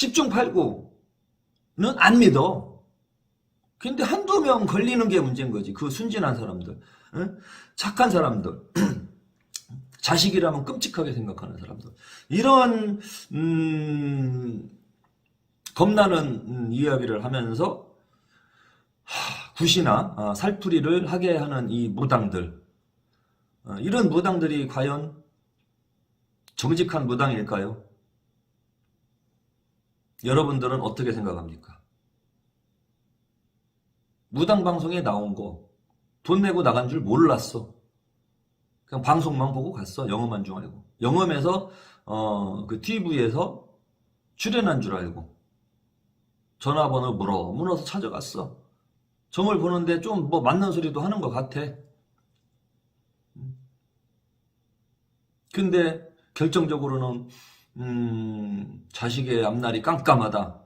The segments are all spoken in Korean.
10중 8구는 안 믿어. 근데 한두 명 걸리는 게 문제인 거지. 그 순진한 사람들. 응? 착한 사람들. 자식이라면 끔찍하게 생각하는 사람들. 이런, 음, 겁나는 음, 이야기를 하면서 하, 굿이나 아, 살풀이를 하게 하는 이 무당들. 어, 이런 무당들이 과연 정직한 무당일까요? 여러분들은 어떻게 생각합니까? 무당 방송에 나온 거 돈 내고 나간 줄 몰랐어. 그냥 방송만 보고 갔어. 영어만 줄 알고. 영어에서 어, 그 TV에서 출연한 줄 알고. 전화번호 물어 물어서 찾아갔어. 점을 보는데 좀 뭐 맞는 소리도 하는 것 같아. 근데 결정적으로는 음, 자식의 앞날이 깜깜하다.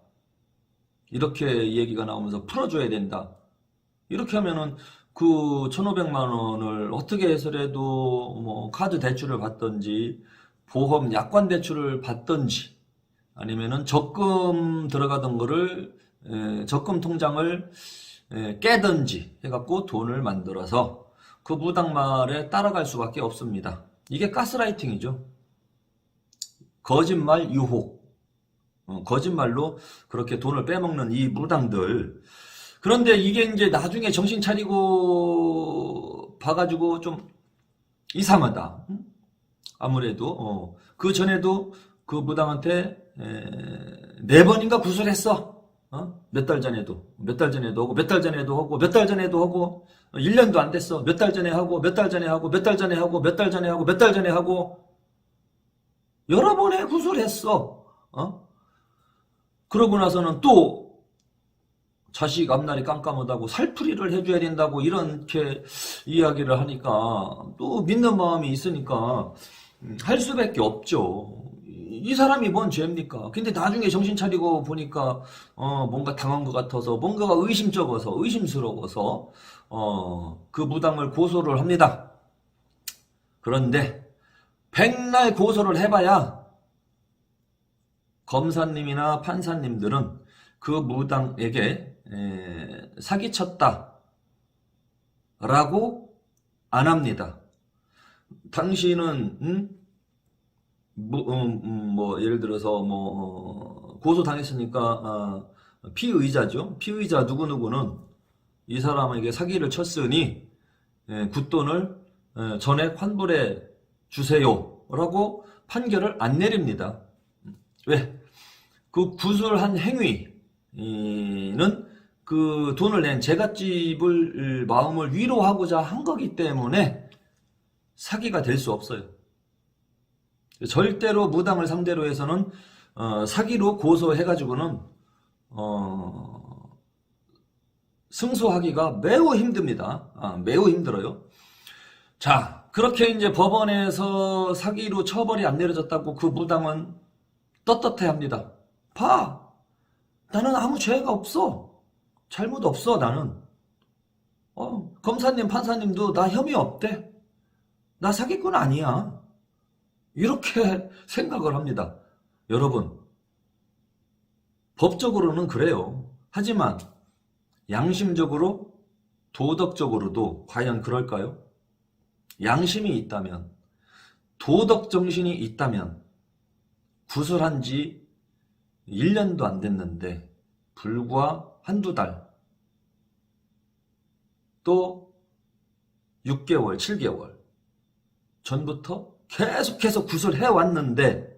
이렇게 얘기가 나오면서 풀어줘야 된다. 이렇게 하면은 그 1,500만 원을 어떻게 해서라도 뭐 카드 대출을 받던지 보험 약관 대출을 받던지 아니면은 적금 들어가던 거를 에, 적금 통장을 에, 깨든지 해갖고 돈을 만들어서 그 무당말에 따라갈 수밖에 없습니다. 이게 가스라이팅이죠. 거짓말 유혹. 어, 거짓말로 그렇게 돈을 빼먹는 이 무당들. 그런데 이게 이제 나중에 정신 차리고 봐가지고 좀 이상하다. 응? 아무래도, 어, 그 전에도 그 무당한테 에, 네 번인가 구술했어. 어? 몇 달 전에도, 몇 달 전에도 하고, 몇 달 전에도 하고, 몇 달 전에도 하고, 1년도 안 됐어. 몇 달 전에 하고, 몇 달 전에 하고, 몇 달 전에 하고, 몇 달 전에 하고, 몇 달 전에 하고, 여러 번의 구술했어. 어? 그러고 나서는 또 자식 앞날이 깜깜하다고 살풀이를 해줘야 된다고 이렇게 이야기를 하니까 또 믿는 마음이 있으니까 음, 할 수밖에 없죠. 이이 사람이 뭔 죄입니까? 근데 나중에 정신 차리고 보니까 어, 뭔가 당한 것 같아서 뭔가가 의심쩍어서 의심스러워서 어, 그 무당을 고소를 합니다. 그런데 백날 고소를 해봐야 검사님이나 판사님들은 그 무당에게 에, 사기쳤다 라고 안 합니다. 당신은 음? 뭐, 음, 음, 뭐 예를 들어서 뭐 어, 고소 당했으니까 어, 피의자죠. 피의자 누구 누구는 이 사람에게 사기를 쳤으니 에, 굿돈을 에, 전액 환불해 주세요 라고 판결을 안 내립니다. 왜? 그 구술한 행위는 그 돈을 낸 제갓집을 마음을 위로하고자 한 거기 때문에 사기가 될 수 없어요. 절대로 무당을 상대로 해서는 어, 사기로 고소해가지고는 어, 승소하기가 매우 힘듭니다. 아, 매우 힘들어요. 자, 그렇게 이제 법원에서 사기로 처벌이 안 내려졌다고 그 무당은 떳떳해 합니다. 봐! 나는 아무 죄가 없어. 잘못 없어, 나는. 어, 검사님, 판사님도 나 혐의 없대. 나 사기꾼 아니야. 이렇게 생각을 합니다. 여러분, 법적으로는 그래요. 하지만 양심적으로, 도덕적으로도 과연 그럴까요? 양심이 있다면, 도덕 정신이 있다면, 구술한 지 1년도 안 됐는데, 불과 한두 달, 또 6개월, 7개월 전부터 계속해서 구술해 왔는데,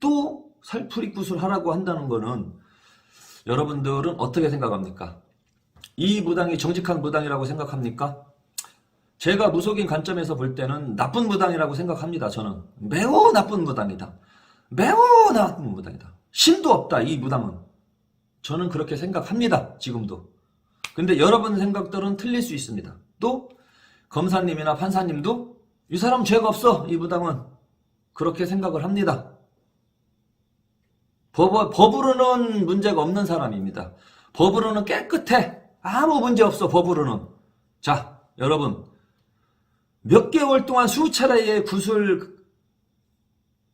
또 살풀이 구술하라고 한다는 거는 여러분들은 어떻게 생각합니까? 이 무당이 정직한 무당이라고 생각합니까? 제가 무속인 관점에서 볼 때는 나쁜 무당이라고 생각합니다. 저는 매우 나쁜 무당이다. 매우 나쁜 무당이다. 신도 없다. 이 무당은. 저는 그렇게 생각합니다. 지금도. 근데 여러분 생각들은 틀릴 수 있습니다. 또 검사님이나 판사님도 이 사람 죄가 없어. 이 무당은 그렇게 생각을 합니다. 법, 법으로는 문제가 없는 사람입니다. 법으로는 깨끗해. 아무 문제 없어. 법으로는. 자, 여러분. 몇 개월 동안 수차례의 구술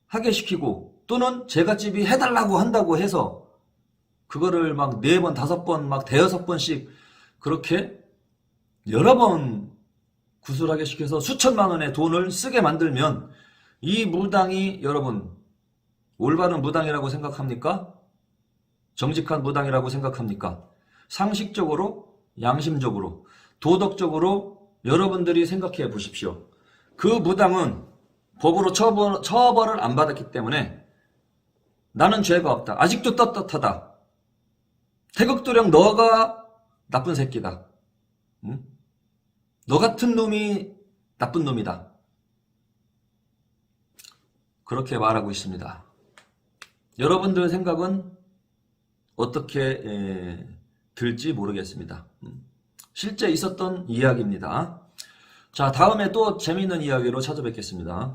하게 시키고 또는 제갓집이 해달라고 한다고 해서 그거를 막 네 번, 다섯 번, 막 대여섯 번씩 그렇게 여러 번 구술하게 시켜서 수천만 원의 돈을 쓰게 만들면 이 무당이 여러분 올바른 무당이라고 생각합니까? 정직한 무당이라고 생각합니까? 상식적으로, 양심적으로, 도덕적으로 여러분들이 생각해 보십시오. 그 무당은 법으로 처벌, 처벌을 안 받았기 때문에 나는 죄가 없다. 아직도 떳떳하다. 태극도령 너가 나쁜 새끼다. 응? 너 같은 놈이 나쁜 놈이다. 그렇게 말하고 있습니다. 여러분들 생각은 어떻게 에, 들지 모르겠습니다. 음. 실제 있었던 이야기입니다. 자, 다음에 또 재미있는 이야기로 찾아뵙겠습니다.